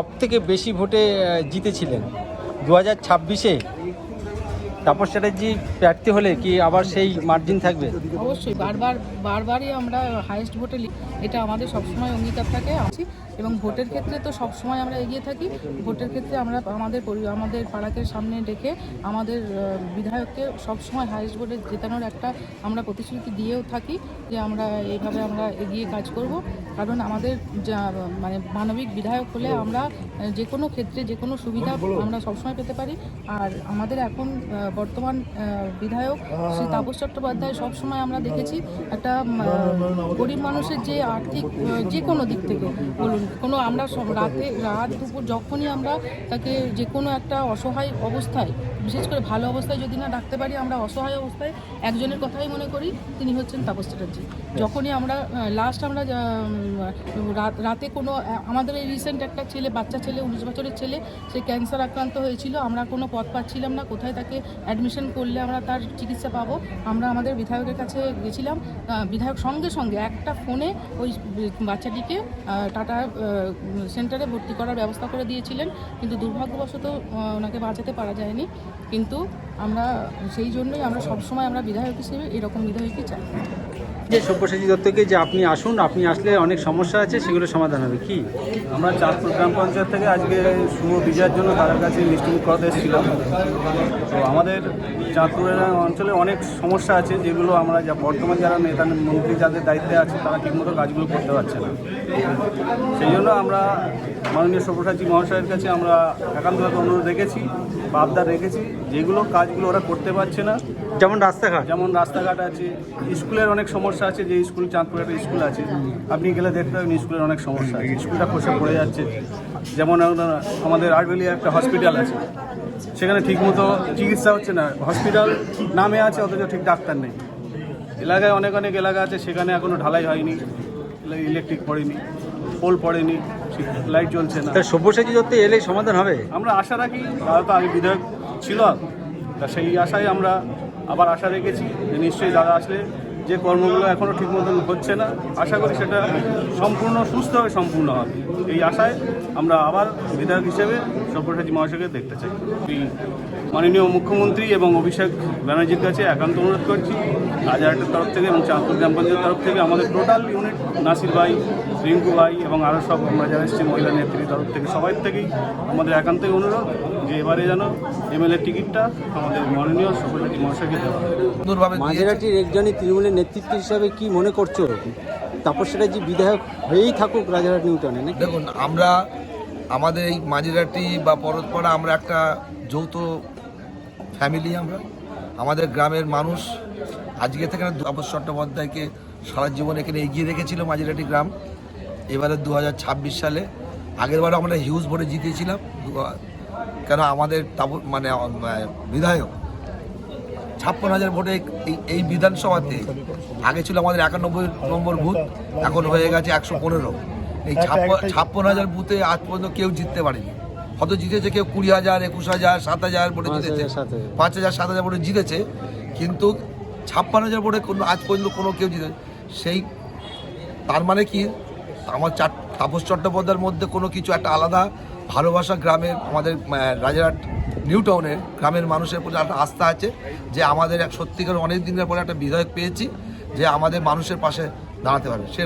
সব থেকে বেশি ভোটে জিতেছিলেন। দু হাজার ছাব্বিশে তাপস চ্যাটার্জি প্রার্থী হলে কি আবার সেই মার্জিন থাকবে? অবশ্যই, বারবার, বারবারই আমরা হাইয়েস্ট ভোটে এটা আমাদের সবসময় অঙ্গীকার থাকে, আছি। এবং ভোটের ক্ষেত্রে তো সবসময় আমরা এগিয়ে থাকি। ভোটের ক্ষেত্রে আমরা আমাদের আমাদের পাড়াকে সামনে রেখে আমাদের বিধায়ককে সবসময় হাইয়েস্ট ভোটে জেতানোর একটা আমরা প্রতিশ্রুতি দিয়েও থাকি যে আমরা এইভাবে আমরা এগিয়ে কাজ করব। কারণ আমাদের যা মানে মানবিক বিধায়ক হলে আমরা যে কোনো ক্ষেত্রে যে কোনো সুবিধা আমরা সবসময় পেতে পারি। আর আমাদের এখন বর্তমান বিধায়ক শ্রী তাপস চট্টোপাধ্যায় সবসময় আমরা দেখেছি একটা গরিব মানুষের যে আর্থিক যে কোনো দিক থেকে বলুন, কোনো আমরা রাতে, রাত, দুপুর যখনই আমরা তাকে যে কোনো একটা অসহায় অবস্থায়, বিশেষ করে ভালো অবস্থায় যদি না ডাকতে পারি, আমরা অসহায় অবস্থায় একজনের কথাই মনে করি, তিনি হচ্ছেন তাপস চ্যাটার্জি। যখনই আমরা লাস্ট আমরা রাতে কোনো আমাদের এই রিসেন্ট একটা ছেলে, বাচ্চা ছেলে, উনিশ বছরের ছেলে, সে ক্যান্সার আক্রান্ত হয়েছিল, আমরা কোনো পথ পাচ্ছিলাম না, কোথায় তাকে অ্যাডমিশন করলে আমরা তার চিকিৎসা পাবো। আমরা আমাদের বিধায়কের কাছে গেছিলাম। বিধায়ক সঙ্গে সঙ্গে একটা ফোনে ওই বাচ্চাটিকে টাটা সেন্টারে ভর্তি করার ব্যবস্থা করে দিয়েছিলেন। কিন্তু দুর্ভাগ্যবশত ওনাকে বাঁচাতে পারা যায়নি। কিন্তু আমরা সেই জন্যই আমরা সবসময় আমরা বিধায়ক হিসেবে এরকম বিধায়কই চাই। যে সব্যসাচী দত্তকে যে আপনি আসুন আপনি আসলে অনেক সমস্যা আছে সেগুলো সমাধান হবে। কি? আমরা চাঁদপুর গ্রাম পঞ্চায়েত থেকে আজকে শুভ বিজয়ের জন্য তাদের কাছে মিষ্টি করাতে এসেছিলাম। তো আমাদের চাঁদপুরের অঞ্চলে অনেক সমস্যা আছে যেগুলো আমরা যা বর্তমান যারা নেতা মন্ত্রী যাদের দায়িত্বে আছে তারা ঠিকমতো কাজগুলো করতে পারছে না। সেই জন্য আমরা মাননীয় সব্যসাচী মহাশয়ের কাছে আমরা একান্তভাবে অনুরোধ রেখেছি বা আবদার রেখেছি যেগুলো কাজগুলো ওরা করতে পারছে না। যেমন রাস্তাঘাট। যেমন রাস্তাঘাট আছে স্কুলের অনেক সমস্যা আছে যে স্কুল চাঁদপুরে একটা স্কুল আছে। আপনি গেলে দেখতে পাবেন স্কুলের অনেক সমস্যা আছে। স্কুলটা খসে পড়ে যাচ্ছে। যেমন আমাদের আটবেলিয়া একটা হসপিটাল আছে। সেখানে ঠিকমতো চিকিৎসা হচ্ছে না। হসপিটাল নামে আছে অথচ ঠিক ডাক্তার নেই। এলাকায় অনেক অনেক এলাকা আছে সেখানে এখনও ঢালাই হয়নি। ইলেকট্রিক পড়েনি। পোল পড়েনি। লাইট জ্বলছে না। সব্যসাচী দত্ত এলে সমাধান হবে? আমরা আশা রাখি তারা তো আগে বিধায়ক ছিল। তা সেই আশায় আমরা আবার আশা রেখেছি যে নিশ্চয়ই দাদা আসলে যে কর্মগুলো এখনও ঠিক মতন হচ্ছে না, আশা করি সেটা সম্পূর্ণ সুস্থভাবে সম্পূর্ণ হবে। এই আশায় আমরা আবার বিধায়ক হিসেবে সব্যসাচী মহাশয়কে দেখতে চাই। মাননীয় মুখ্যমন্ত্রী এবং অভিষেক ব্যানার্জির কাছে একান্ত অনুরোধ করছি রাজারহাটের তরফ থেকে এবং চাঁদপুর গ্রাম পঞ্চায়েতের তরফ থেকে আমাদের টোটাল ইউনিট নাসির ভাই রিঙ্কু ভাই এবং আরও সব আমরা যারা এসেছি মহিলা নেত্রীর তরফ থেকে সবাই থেকেই আমাদের একান্তই অনুরোধ যে এবারে যেন এমএলএ টিকিটটা আমাদের মাননীয় সব্যসাচী মহাশয়কে দেওয়া হয়। মাঝেরাটির একজনই তৃণমূলের নেতৃত্ব হিসাবে কি মনে করছ? তাপস চ্যাটার্জি বিধায়ক হয়েই থাকুক রাজারহাট নিউটনে দেখুন আমরা আমাদের এই মাঝিরাটি বা পরতপাড়া আমরা একটা যৌথ ফ্যামিলি আমরা। আমাদের গ্রামের মানুষ আজকে থেকে তাপস চট্টোপাধ্যায়কে সারা জীবন এখানে এগিয়ে রেখেছিল মাঝিরাটি গ্রাম। এবারে দু হাজার ছাব্বিশ সালে আগেরবারও আমরা হিউজ ভোটে জিতেছিলাম। কেন আমাদের তাপ- মানে বিধায়ক ছাপ্পান্ন হাজার ভোটে এই- বিধানসভাতে আগে ছিল আমাদের একানব্বই নম্বর বুথ, এখন হয়ে গেছে একশো পনেরো। এই ছাপ্প- ছাপ্পান্ন হাজার বুথে আজ পর্যন্ত কেউ জিততে পারেনি। হয়তো জিতেছে কেউ কুড়ি হাজার একুশ হাজার সাত হাজার ভোটে জিতেছে পাঁচ হাজার সাত হাজার ভোটে জিতেছে কিন্তু ছাপ্পান্ন হাজার ভোটে কোনো আজ পর্যন্ত কোনো কেউ জিতে সেই তার মানে কি? আমার চার তাপস চট্টোপাধ্যায়ের মধ্যে কোনো কিছু একটা আলাদা ভালোবাসা গ্রামের আমাদের রাজারহাট নিউ টাউনের গ্রামের মানুষের প্রতি একটা আস্থা আছে যে আমাদের এক সত্যিকার অনেক দিনের পরে একটা বিধায়ক পেয়েছি যে আমাদের মানুষের পাশে দাঁড়াতে পারবে। সে